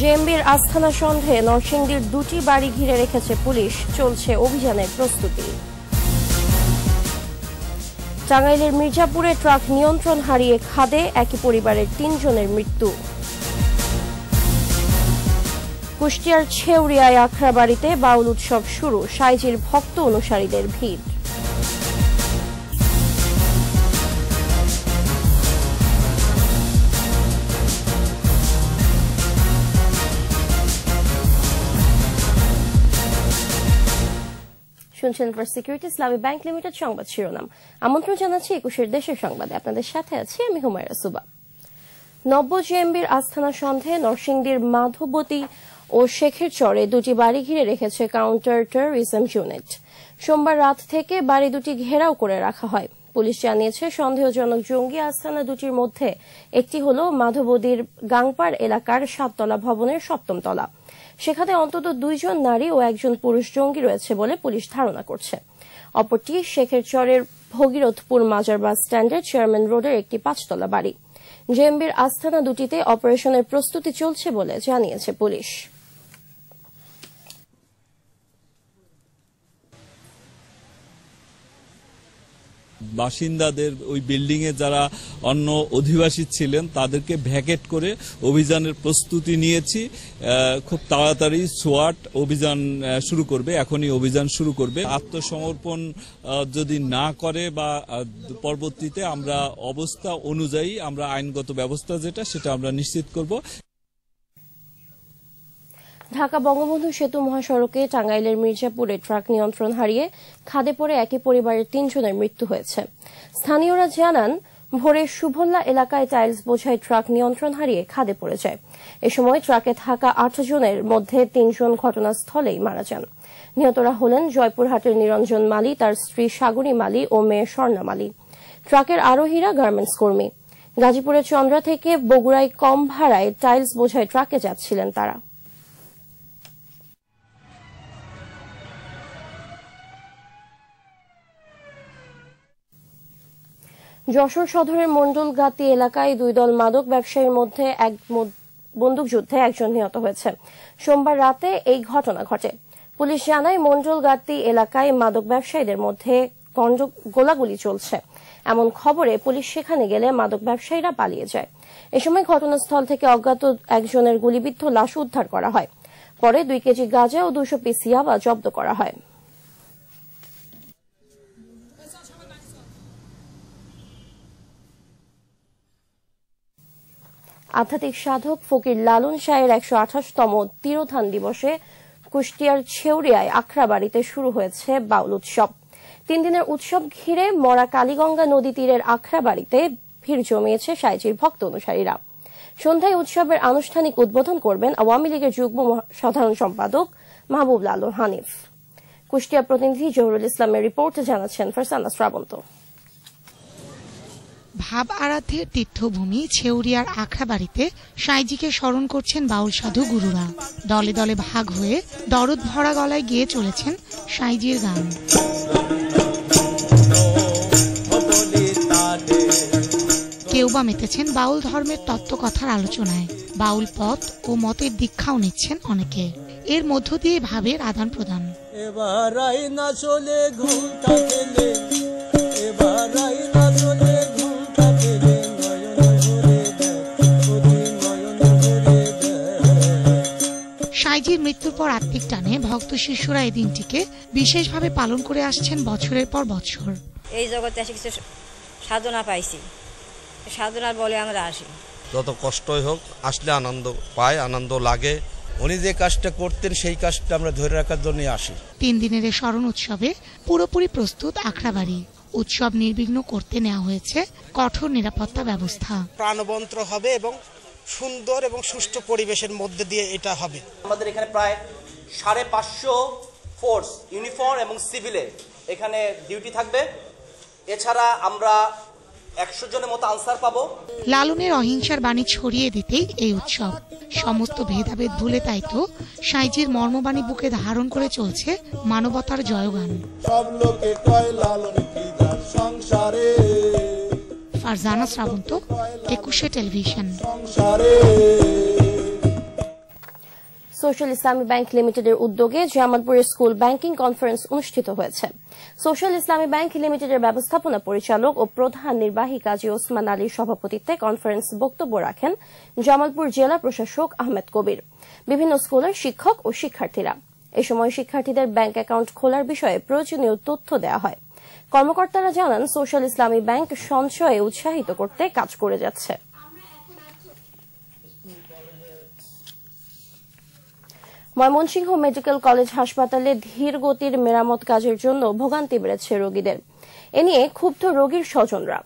জেএমবির আস্থানা সন্দেহে নরসিংদীর দুটি বাড়ি ঘিরে রেখেছে পুলিশ। চলছে অভিযানের প্রস্তুতি। টাঙ্গাইলের মির্জাপুরে ট্রাক নিয়ন্ত্রণ হারিয়ে খাদে একই পরিবারের তিনজনের মৃত্যু। কুষ্টিয়ার ছেউরিয়ায় আখড়াবাড়িতে বাউল উৎসব শুরু, সাইজির ভক্ত অনুসারীদের ভিড়। For security Islami bank limited সংবাদ শিরোনাম। আমন্ত্রণ জানাচ্ছি একুশের দেশের সংবাদে। আপনাদের সাথে আছি আমি হুমায়রা সুবা। নব্য জেএমবির আস্থানা নরসিংদীর মাধবতী ও শেখের চরে দুটি বাড়ি ঘিরে রেখেছে কাউন্টার টেররিজম ইউনিট। সোমবার রাত থেকে বাড়ি দুটি ঘেরাও করে রাখা হয়। পুলিশ জানিয়েছে, সন্দেহজনক জঙ্গি আস্থানা দুটির মধ্যে একটি হল মাধবদীর গাংপাড় এলাকার সাততলা ভবনের সপ্তম তলা। সেখানে অন্তত দুইজন নারী ও একজন পুরুষ জঙ্গি রয়েছে বলে পুলিশ ধারণা করছে। অপরটি শেখের চরের ভগীরথপুর মাজার বাস স্ট্যান্ডের চেয়ারম্যান রোডের একটি পাঁচতলা বাড়ি। জেএমবির আস্থানা দুটিতে অপারেশনের প্রস্তুতি চলছে বলে জানিয়েছে পুলিশ। বাসিন্দাদের ওই বিল্ডিং এ যারা অন্য অধিবাসী ছিলেন, তাদেরকে ভ্যাকেট করে অভিযানের প্রস্তুতি নিয়েছি। খুব তাড়াতাড়ি সোয়াট অভিযান শুরু করবে। এখনই অভিযান শুরু করবে। আত্মসমর্পণ যদি না করে বা পরবর্তীতে আমরা অবস্থা অনুযায়ী আমরা আইনগত ব্যবস্থা যেটা, সেটা আমরা নিশ্চিত করব। ঢাকা বঙ্গবন্ধু সেতু মহাসড়কে টাঙ্গাইলের মির্জাপুরে ট্রাক নিয়ন্ত্রণ হারিয়ে খাদে পড়ে একই পরিবারের তিনজনের মৃত্যু হয়েছে। স্থানীয়রা জানান, ভোরে সুভল্লা এলাকায় টাইলস বোঝাই ট্রাক নিয়ন্ত্রণ হারিয়ে খাদে পড়ে যায়। এ সময় ট্রাকে থাকা আট জনের মধ্যে তিনজন ঘটনাস্থলেই মারা যান। নিহতরা হলেন জয়পুরহাটের নিরঞ্জন মালি, তার স্ত্রী সাগরী মালি ও মেয়ে স্বর্ণা মালি। ট্রাকের আরোহীরা গার্মেন্টস কর্মী। গাজীপুরের চন্দ্রা থেকে বগুড়ায় কম ভাড়ায় টাইলস বোঝাই ট্রাকে যাচ্ছিলেন তারা। যশোর সদরের মণ্ডলগাতি এলাকায় দুই দল মাদক ব্যবসায়ীর মধ্যে এক বন্দুকযুদ্ধে একজন নিহত হয়েছে। সোমবার রাতে এই ঘটনা ঘটে। পুলিশ জানায় মণ্ডলগাতি এলাকায় মাদক ব্যবসায়ীদের মধ্যে গোলাগুলি চলছে। এমন খবরে পুলিশ সেখানে গেলে মাদক ব্যবসায়ীরা পালিয়ে যায়। এ সময় ঘটনাস্থল থেকে অজ্ঞাত একজনের গুলিবিদ্ধ লাশ উদ্ধার করা হয়। পরে দুই কেজি গাঁজা ও দুশো পিস ইয়াবা জব্দ করা হয়। আধ্যাত্মিক সাধক ফকির লালন শাহের একশো আঠাশতম তিরোধান দিবসে কুষ্টিয়ার ছেউরিয়ায় আখড়াবাড়িতে শুরু হয়েছে বাউল উৎসব। তিন দিনের উৎসব ঘিরে মরা কালীগঙ্গা নদী তীরের আখড়াবাড়িতে ভিড় জমিয়েছে সাইজির ভক্ত অনুসারীরা। সন্ধ্যায় উৎসবের আনুষ্ঠানিক উদ্বোধন করবেন আওয়ামী লীগের যুগ্ম সাধারণ সম্পাদক মাহবুব লালু হানিফ। কুষ্টিয়া প্রতিনিধি জহুরুল ইসলামের রিপোর্টে জানাচ্ছেন ফারসানা শ্রাবন্ত। ভাব আরাধ্যের তীর্থভূমি ছেউরিয়ার আখড়াবাড়িতে সাইজিকে স্মরণ করছেন বাউল সাধু গুরুরা। দলে দলে ভাগ হয়ে দরদ ভরা গলায় গিয়ে চলেছেন সাইজির গান। কেউ বা মেতেছেন বাউল ধর্মের তত্ত্বকথার আলোচনায়। বাউল পথ ও মতের দীক্ষাও নিচ্ছেন অনেকে। এর মধ্য দিয়ে ভাবের আদান প্রদান। এবার চলে ঘুমটা সাইজির মৃত্যুর পর আত্মিক টানে ভক্ত শিষ্যরা এই দিনটিকে বিশেষভাবে পালন করে আসছেন বছরের পর বছর। এই জগতে এসে কিছু সাধনা পাইছি। সাধনার বলে আমরা আসি। যত কষ্টই হোক আসলে আনন্দ পায় আনন্দ লাগে। উনি যে কাজটা করতেন সেই কাজটা আমরা ধরে রাখার জন্য আসি। তিন দিনের এই স্মরণ উৎসবে পুরোপুরি প্রস্তুত আখড়াবাড়ি। উৎসব নির্বিঘ্ন করতে নেওয়া হয়েছে কঠোর নিরাপত্তা ব্যবস্থা। প্রাণবন্ত হবে এবং সুন্দর এবং সুষ্ঠু পরিবেশের মধ্যে দিয়ে এটা হবে। আমাদের এখানে প্রায় সাড়ে পাঁচশো ফোর্স ইউনিফর্ম এবং সিভিলে এখানে ডিউটি থাকবে। এছাড়া আমরা একশো জনের মতো আনসার পাবো। লালনের অহিংসার বাণী ছড়িয়ে দিতেই এই উৎসব। সমস্ত ভেদাভেদ ভুলে তাই তো সাইজির মর্মবাণী বুকে ধারণ করে চলছে মানবতার জয়গান। সব লোকে কয় লালন সংসারে? ফারজানা শ্রাবন্ত, একুশে টেলিভিশন। সোশ্যাল ইসলামী ব্যাংক লিমিটেডের উদ্যোগে জামালপুরে স্কুল ব্যাংকিং কনফারেন্স অনুষ্ঠিত হয়েছে। সোশ্যাল ইসলামী ব্যাংক লিমিটেডের ব্যবস্থাপনা পরিচালক ও প্রধান নির্বাহী কাজী ওসমান আলীর সভাপতিত্বে কনফারেন্স বক্তব্য রাখেন জামালপুর জেলা প্রশাসক আহমেদ কবির, বিভিন্ন স্কুলের শিক্ষক ও শিক্ষার্থীরা। এ সময় শিক্ষার্থীদের ব্যাংক অ্যাকাউন্ট খোলার বিষয়ে প্রয়োজনীয় তথ্য দেওয়া হয়। কর্মকর্তারা জানান, সোশ্যাল ইসলামী ব্যাংক সঞ্চয়ে উৎসাহিত করতে কাজ করে যাচ্ছে। ময়মনসিংহ মেডিকেল কলেজ হাসপাতালে ধীর গতির মেরামত কাজের জন্য ভোগান্তি বেড়েছে রোগীদের। এ নিয়ে ক্ষুব্ধ রোগীর স্বজনরা।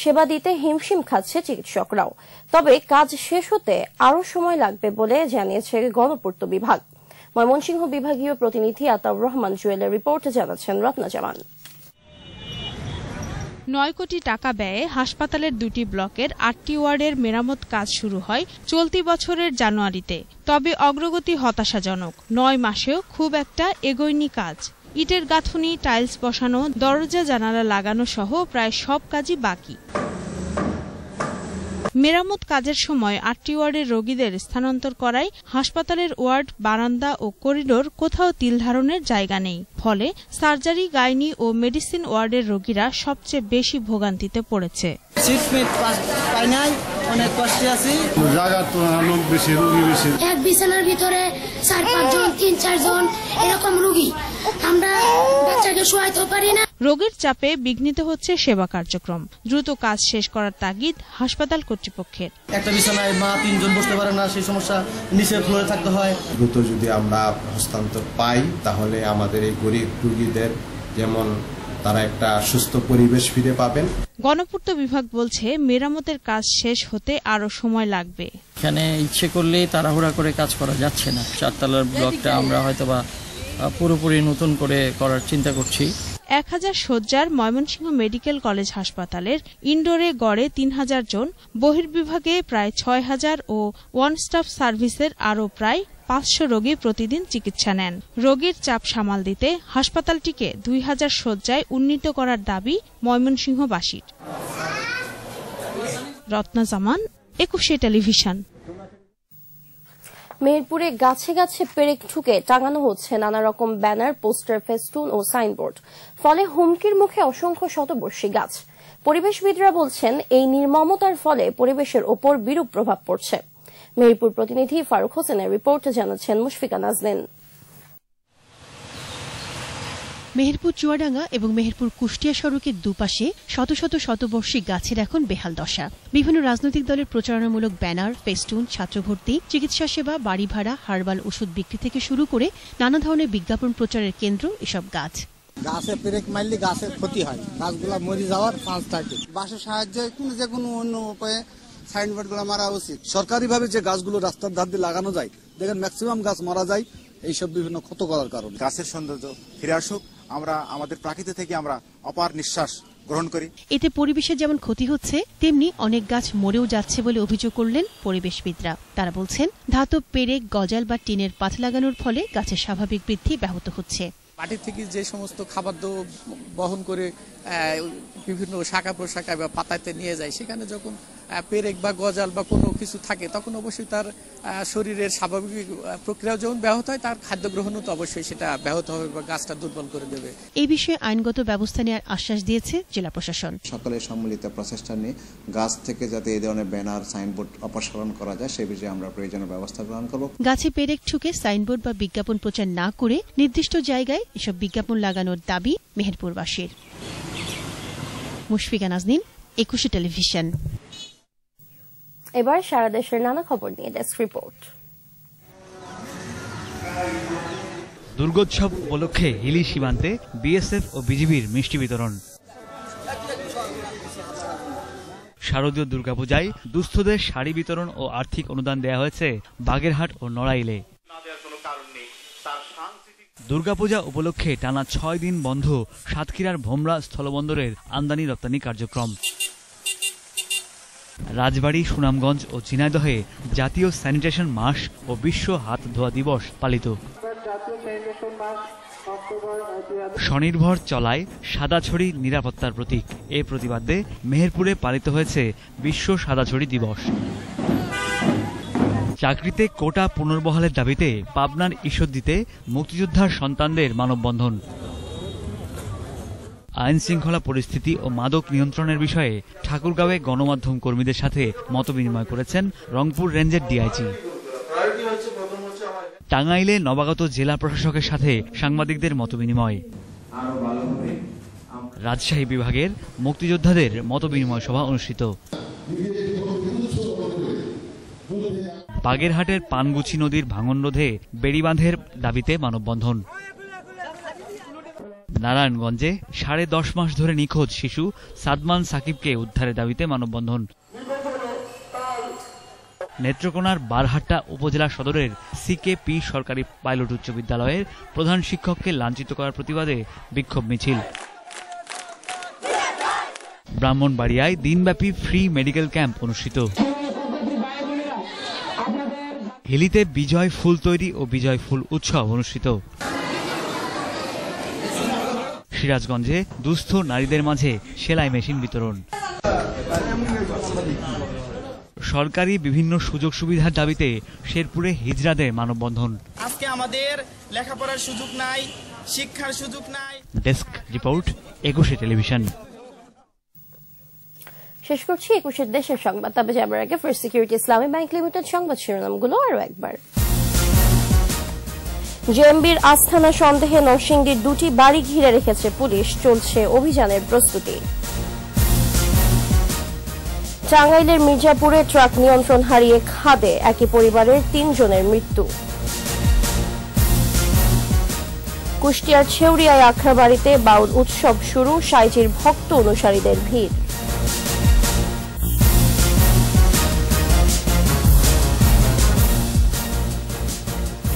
সেবা দিতে হিমশিম খাচ্ছে চিকিৎসকরাও। তবে কাজ শেষ হতে আরও সময় লাগবে বলে জানিয়েছে গণপূর্ত বিভাগ। ময়মনসিংহ বিভাগীয় প্রতিনিধি আতাউর রহমান জুয়েলের রিপোর্টে জানাচ্ছেন রত্না জামান। নয় কোটি টাকা ব্যয়ে হাসপাতালের দুটি ব্লকের আটটি ওয়ার্ডের মেরামত কাজ শুরু হয় চলতি বছরের জানুয়ারিতে। তবে অগ্রগতি হতাশাজনক। নয় মাসেও খুব একটা এগোয়নি কাজ। ইটের গাঁথুনি, টাইলস বসানো, দরজা জানালা লাগানো সহ প্রায় সব কাজই বাকি। মেরামত কাজের সময় আটটি ওয়ার্ডের রোগীদের স্থানান্তর করায় হাসপাতালের ওয়ার্ড বারান্দা ও করিডোর কোথাও তিল ধারণের জায়গা নেই। ফলে সার্জারি গাইনি ও মেডিসিন ওয়ার্ডের রোগীরা সবচেয়ে বেশি ভোগান্তিতে পড়েছে। অনেক কষ্টে আছি। জায়গার তো লোক বেশি রুগী বেশি। এক বিছানার ভিতরে চার পাঁচজন তিন চারজন এরকম রুগী। আমরা বাচ্চাকে শোয়াইতেও পারি না। রোগীর চাপে বিঘ্নিত হচ্ছে সেবা কার্যক্রম। দ্রুত কাজ শেষ করার তাগিদ হাসপাতাল কর্তৃপক্ষের। একটা বিছানায় মা তিনজন বসতে পারে না সেই সমস্যা নিচে ফ্লোরে থাকতে হয়। দ্রুত যদি আমরা হস্তান্তর পাই তাহলে আমাদের এই গরিব রুগীদের যেমন তারা একটা সুস্থ পরিবেশ ফিরে পাবেন। গণপূর্ত বিভাগ বলছে মেরামতের কাজ শেষ হতে আরও সময় লাগবে। এখানে ইচ্ছে করলেই তাড়াহুড়া করে কাজ করা যাচ্ছে না। চারতলার ব্লকটা আমরা হয়তোবা পুরোপুরি নতুন করে করার চিন্তা করছি। এক হাজার শয্যার ময়মনসিংহ মেডিকেল কলেজ হাসপাতালের ইনডোরে গড়ে তিন হাজার জন, বহির্বিভাগে প্রায় ছয় হাজার ও ওয়ান স্টাফ সার্ভিসের আরও প্রায় পাঁচশো রোগী প্রতিদিন চিকিৎসা নেন। রোগীর চাপ সামাল দিতে হাসপাতালটিকে দুই হাজার শয্যায় উন্নীত করার দাবি ময়মনসিংহবাসীর। রত্না জামান, একুশে টেলিভিশন। মেহেরপুরে গাছে গাছে পেরেক ঠুকে টাঙানো হচ্ছে নানা রকম ব্যানার, পোস্টার, ফেস্টুন ও সাইনবোর্ড। ফলে হুমকির মুখে অসংখ্য শতবর্ষী গাছ। পরিবেশবিদরা বলছেন, এই নির্মমতার ফলে পরিবেশের ওপর বিরূপ প্রভাব পড়ছে। মেহেরপুর প্রতিনিধি ফারুক হোসেনের রিপোর্টে জানাচ্ছেন মুশফিকা নাজনীন। মেহেরপুর চুয়াডাঙ্গা এবং মেহেরপুর কুষ্টিয়া সড়কের দুপাশে শত শত শতবর্ষী গাছের এখন বেহাল দশা। বিভিন্ন রাজনৈতিক দলের প্রচারণামূলক ব্যানার ফেস্টুন ছাত্রভর্তি চিকিৎসা সেবা বাড়ি ভাড়া হার্বাল ওষুধ বিক্রি থেকে শুরু করে নানা ধরনের বিজ্ঞাপন প্রচারের কেন্দ্র এসব গাছ। গাছে পেরেক মারলে গাছের ক্ষতি হয়। গাছগুলা মরে যাওয়ার চান্স থাকে। বাঁশের সাহায্যে কোনো যে কোনো অন্য উপায়ে সাইনবোর্ডগুলো মারা উচিত। সরকারিভাবে যে গাছগুলো রাস্তার ধার দিয়ে লাগানো যায় দেখেন ম্যাক্সিমাম গাছ মারা যায় এইসব বিভিন্ন ক্ষত করার কারণে। গাছের সৌন্দর্য ফিরে আসুক আমরা আমাদের প্রাকৃতি থেকে আমরা অপার নিঃশ্বাস গ্রহণ করি। এতে পরিবেশের যেমন ক্ষতি হচ্ছে তেমনি অনেক গাছ মরেও যাচ্ছে বলে অভিযোগ করলেন পরিবেশবিদরা। তারা বলছেন ধাতব পেরেক গজাল বা টিনের পাত লাগানোর ফলে গাছের স্বাভাবিক বৃদ্ধি ব্যাহত হচ্ছে। মাটি থেকে যে সমস্ত খাবার খাবাদ্য বহন করে বিভিন্ন শাখা প্রশাখা বা পাতাতে নিয়ে যায় সেখানে যখন পেরেক বা গজাল বা কোনো কিছু থাকে তখন অবশ্যই তার শরীরের স্বাভাবিক প্রক্রিয়াও যেমন ব্যাহত হয় তার খাদ্য গ্রহণও তো অবশ্যই সেটা ব্যাহত হবে বা গাছটা দুর্বল করে দেবে। এই বিষয়ে আইনগত ব্যবস্থা নেওয়ার আশ্বাস দিয়েছে জেলা প্রশাসন। সকলের সম্মিলিত প্রচেষ্টা নিয়ে গাছ থেকে যাতে এই ধরনের ব্যানার সাইনবোর্ড অপসারণ করা যায় সে বিষয়ে আমরা প্রয়োজনীয় ব্যবস্থা গ্রহণ করব। গাছে পেরেক ঠুকে সাইনবোর্ড বা বিজ্ঞাপন প্রচার না করে নির্দিষ্ট জায়গায় এসব বিজ্ঞাপন লাগানোর দাবি মেহেরপুরবাসীর। মুশফিকা নাজনীন একুশে টেলিভিশন। এবার সারা দেশের নানা খবর নিয়ে ডেস্ক রিপোর্ট। দুর্গোৎসব উপলক্ষে হিলি সীমান্তে বিএসএফ ও বিজিবির মিষ্টি বিতরণ। শারদীয় দুর্গাপূজায় দুস্থদের শাড়ি বিতরণ ও আর্থিক অনুদান দেয়া হয়েছে বাগেরহাট ও নড়াইলে। দুর্গাপূজা উপলক্ষে টানা ছয় দিন বন্ধ সাতক্ষীরার ভোমরা স্থলবন্দরের আমদানি রপ্তানি কার্যক্রম। রাজবাড়ী, সুনামগঞ্জ ও ঝিনাইদহে জাতীয় স্যানিটেশন মাস ও বিশ্ব হাত ধোয়া দিবস পালিত। স্বনির্ভর চলায় সাদাছড়ি নিরাপত্তার প্রতীক। এ প্রতিবাদে মেহেরপুরে পালিত হয়েছে বিশ্ব সাদাছড়ি দিবস। চাকরিতে কোটা পুনর্বহালের দাবিতে পাবনার ঈশ্বরদীতে মুক্তিযোদ্ধার সন্তানদের মানববন্ধন। আইন শৃঙ্খলা পরিস্থিতি ও মাদক নিয়ন্ত্রণের বিষয়ে ঠাকুরগাঁওয়ে গণমাধ্যম কর্মীদের সাথে মতবিনিময় করেছেন রংপুর রেঞ্জের ডিআইজি। টাঙ্গাইলে নবাগত জেলা প্রশাসকের সাথে সাংবাদিকদের মতবিনিময়। রাজশাহী বিভাগের মুক্তিযোদ্ধাদের মতবিনিময় সভা অনুষ্ঠিত। বাগেরহাটের পানগুছি নদীর ভাঙন রোধে বেড়িবাঁধের দাবিতে মানববন্ধন। নারায়ণগঞ্জে সাড়ে দশ মাস ধরে নিখোঁজ শিশু সাদমান সাকিবকে উদ্ধারের দাবিতে মানববন্ধন। নেত্রকোনার বারহাট্টা উপজেলা সদরের সিকে পি সরকারি পাইলট উচ্চ বিদ্যালয়ের প্রধান শিক্ষককে লাঞ্ছিত করার প্রতিবাদে বিক্ষোভ মিছিল। ব্রাহ্মণবাড়িয়ায় দিনব্যাপী ফ্রি মেডিকেল ক্যাম্প অনুষ্ঠিত। হিলিতে বিজয় ফুল তৈরি ও বিজয় ফুল উৎসব অনুষ্ঠিত। সিরাজগঞ্জে দুস্থ নারীদের মাঝে সেলাই মেশিন বিতরণ। সরকারি বিভিন্ন সুযোগ সুবিধার দাবিতে শেরপুরে হিজড়াদের মানববন্ধন। আজকে আমাদের লেখাপড়ার সুযোগ নাই শিক্ষার সুযোগ নাই। Desk report Ekushey Television. শেষ করছি একুশের দেশের সংবাদ। তবে যাবার আগে first security Islami bank limited সংবাদ শিরোনামগুলো আরও একবার। জেএমবির আস্থানা সন্দেহে নরসিংদীর দুটি বাড়ি ঘিরে রেখেছে পুলিশ, চলছে অভিযানের প্রস্তুতি। টাঙ্গাইলের মির্জাপুরে ট্রাক নিয়ন্ত্রণ হারিয়ে খাদে, একই পরিবারের তিনজনের মৃত্যু। কুষ্টিয়ার ছেউরিয়ায় আখড়া বাড়িতে বাউল উৎসব শুরু, সাইজির ভক্ত অনুসারীদের ভিড়।